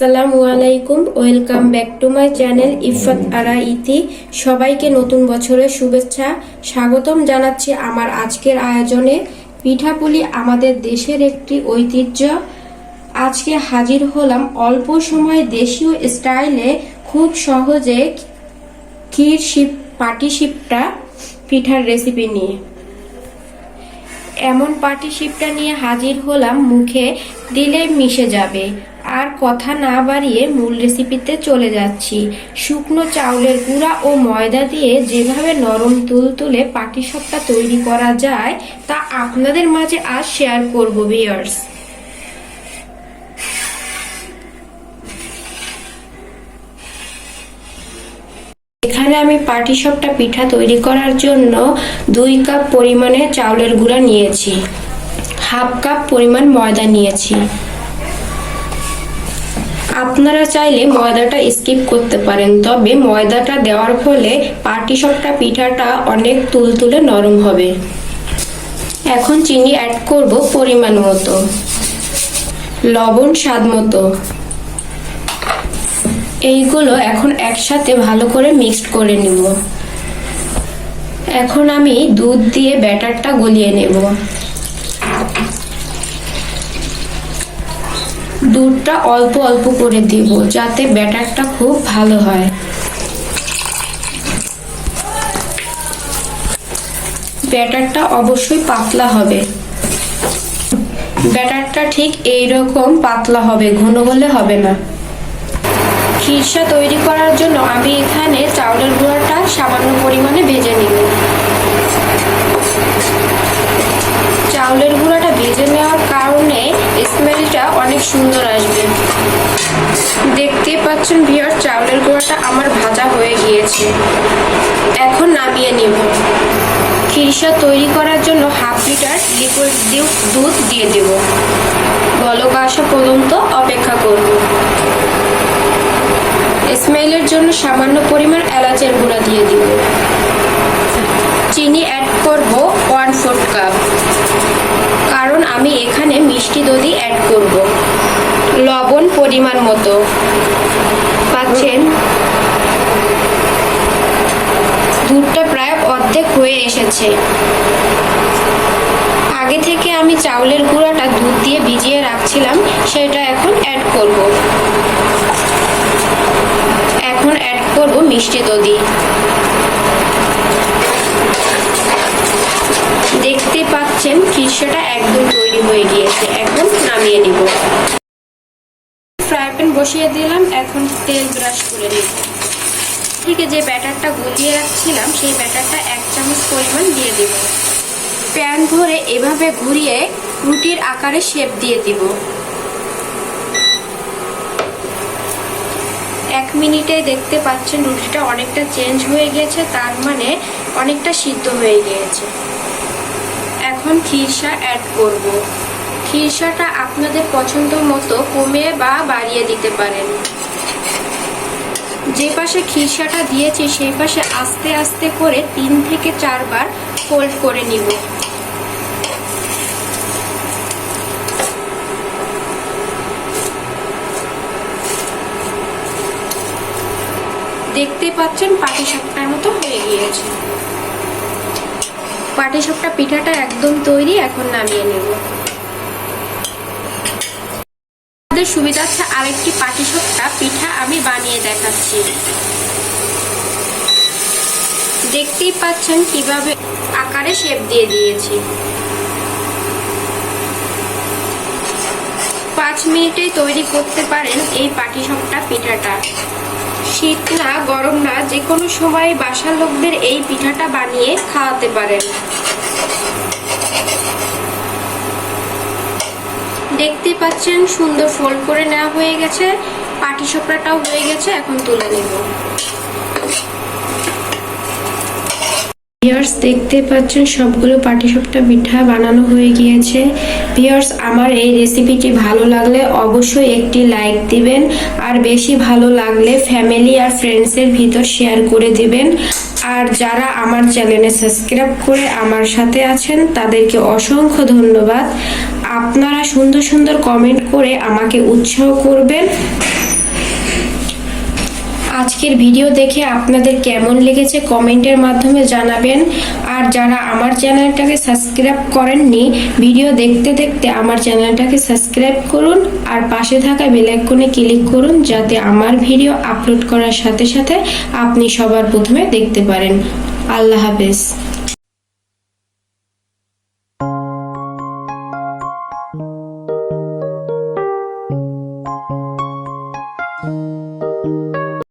আসসালামু আলাইকুম, welcome back to my channel Ifat Ara Iti. সবাইকে নতুন বছরের শুভেচ্ছা, স্বাগতম জানাচ্ছি আমার আজকের আয়োজনে। পিঠাপুলি আমাদের দেশের একটি ঐতিহ্য। আজকে হাজির হলাম অল্প সময়ে দেশীয় স্টাইলে খুব সহজে ক্ষীর শিপ, পাটি শিপটা, পিঠার রেসিপি নিয়ে। এমন পাটিশিপটা নিয়ে হাজির হলাম, মুখে দিলে মিশে যাবে। আর কথা না বাড়িয়ে মূল রেসিপিতে চলে যাচ্ছি। শুকনো চাউলের গুঁড়া ও ময়দা দিয়ে যেভাবে নরম তুলতুলে পাটিসাপটা তৈরি করা যায়, তা আপনাদের মাঝে আজ শেয়ার করব ভিউয়ার্স এখানে আমি পাটিসাপটা পিঠা তৈরি করার জন্য দুই কাপ পরিমাণে চাউলের গুঁড়া নিয়েছি। হাফ কাপ পরিমাণ ময়দা নিয়েছি। আপনারা চাইলে ময়দাটা স্কিপ করতে পারেন, তবে ময়দাটা দেওয়ার ফলে পাটিসাপটা পিঠাটা অনেক তুলতুলে নরম হবে। এখন চিনি অ্যাড করব পরিমাণ মতো। লবণ স্বাদ মতো। এইগুলো এখন একসাথে ভালো করে মিক্সড করে নিব। এখন আমি দুধ দিয়ে ব্যাটারটা গলিয়ে নেব। দুধটা অল্প অল্প করে দিব যাতে ব্যাটারটা খুব ভালো হয়। ব্যাটারটা অবশ্যই পাতলা হবে। ব্যাটারটা ঠিক এই রকম পাতলা হবে, ঘন হলে হবে না। খিরসা তৈরি করার জন্য আমি এখানে চাউলের গুঁড়াটা সামান্য পরিমাণে ভেজে সুন্দর আসবে। দেখতে পাচ্ছেন ভিওর চাউলের গুঁড়াটা আমার ভাজা হয়ে গিয়েছে। এখন নামিয়ে নিব। খিরসা তৈরি করার জন্য হাফ লিটার লিকুইড দুধ দিয়ে দেব। বলক আসা পর্যন্ত অপেক্ষা করব। স্মেলের জন্য সামান্য পরিমাণ এলাচের গুঁড়া দিয়ে দিব। চিনি অ্যাড করব ওয়ান ফোর্থ কাপ। কারণ আমি এখানে মিষ্টি দধি অ্যাড করব। লবণ পরিমাণ মতো। পাচ্ছেন? দুধটা প্রায় অর্ধেক হয়ে এসেছে। আগে থেকে আমি চাউলের গুঁড়াটা দুধ দিয়ে ভিজিয়ে রাখছিলাম, সেটা এখন অ্যাড করব। এখন অ্যাড করব মিষ্টি দধি দেখতে পাচ্ছেন খিরসাটা একদম তৈরি হয়ে গিয়েছে। এখন নামিয়ে নিব। ফ্রাই প্যান বসিয়ে দিলাম, এখন তেল ব্রাশ করে নিব। থেকে যে ব্যাটারটা গুলিয়ে রাখছিলাম, সেই ব্যাটারটা এক চামচ পরিমাণ দিয়ে দিব। প্যান ধরে এভাবে ঘুরিয়ে রুটির আকারে শেপ দিয়ে দিব। এক মিনিটে দেখতে পাচ্ছেন রুটিটা অনেকটা চেঞ্জ হয়ে গিয়েছে, তার মানে অনেকটা সিদ্ধ হয়ে গিয়েছে। এখন খিরসা অ্যাড করব। খিরসাটা আপনাদের পছন্দ মতো কমে বা বাড়িয়ে দিতে পারেন। যে পাশে খিরসাটা দিয়েছি, সেই পাশে আস্তে আস্তে করে তিন থেকে চারবার ফোল্ড করে নিব। দেখতে পাচ্ছেন পাটি সাপটার মতো হয়ে গিয়েছে। পাটি সাপটা পিঠাটা একদম তৈরি, এখন নামিয়ে নেব। আমাদের সুবিধার্থে আরেকটি পাটি সাপটা পিঠা আমি বানিয়ে দেখাচ্ছি। দেখতেই পাচ্ছেন কীভাবে আকারে শেপ দিয়ে দিয়েছি। পাঁচ মিনিটেই তৈরি করতে পারেন এই পাটি সাপটা পিঠাটা। শীত না গরম না কোনো সময় বাসার লোকদের এই পিঠাটা বানিয়ে খাওয়াতে পারেন। দেখতে পাচ্ছেন সুন্দর ফোল্ড করে নেওয়া হয়ে গেছে। পাটি সোপড়াটাও হয়ে গেছে, এখন তুলে নেব। ভিয়ার্স দেখতে পাচ্ছেন সবগুলো পাটিসাপটা পিঠা বানানো হয়ে গিয়েছে। ভিয়ার্স আমার এই রেসিপিটি ভালো লাগলে অবশ্যই একটি লাইক দিবেন, আর বেশি ভালো লাগলে ফ্যামিলি আর ফ্রেন্ডসের ভিতর শেয়ার করে দিবেন। আর যারা আমার চ্যানেলে সাবস্ক্রাইব করে আমার সাথে আছেন, তাদেরকে অসংখ্য ধন্যবাদ। আপনারা সুন্দর সুন্দর কমেন্ট করে আমাকে উৎসাহ করবেন। আজকের ভিডিও দেখে আপনাদের কেমন লেগেছে কমেন্টের মাধ্যমে জানাবেন। আর যারা আমার চ্যানেলটাকে সাবস্ক্রাইব করেননি, ভিডিও দেখতে দেখতে আমার চ্যানেলটাকে সাবস্ক্রাইব করুন আর পাশে থাকা বেলাইকনে ক্লিক করুন যাতে আমার ভিডিও আপলোড করার সাথে সাথে আপনি সবার প্রথমে দেখতে পারেন। আল্লাহ হাফেজ।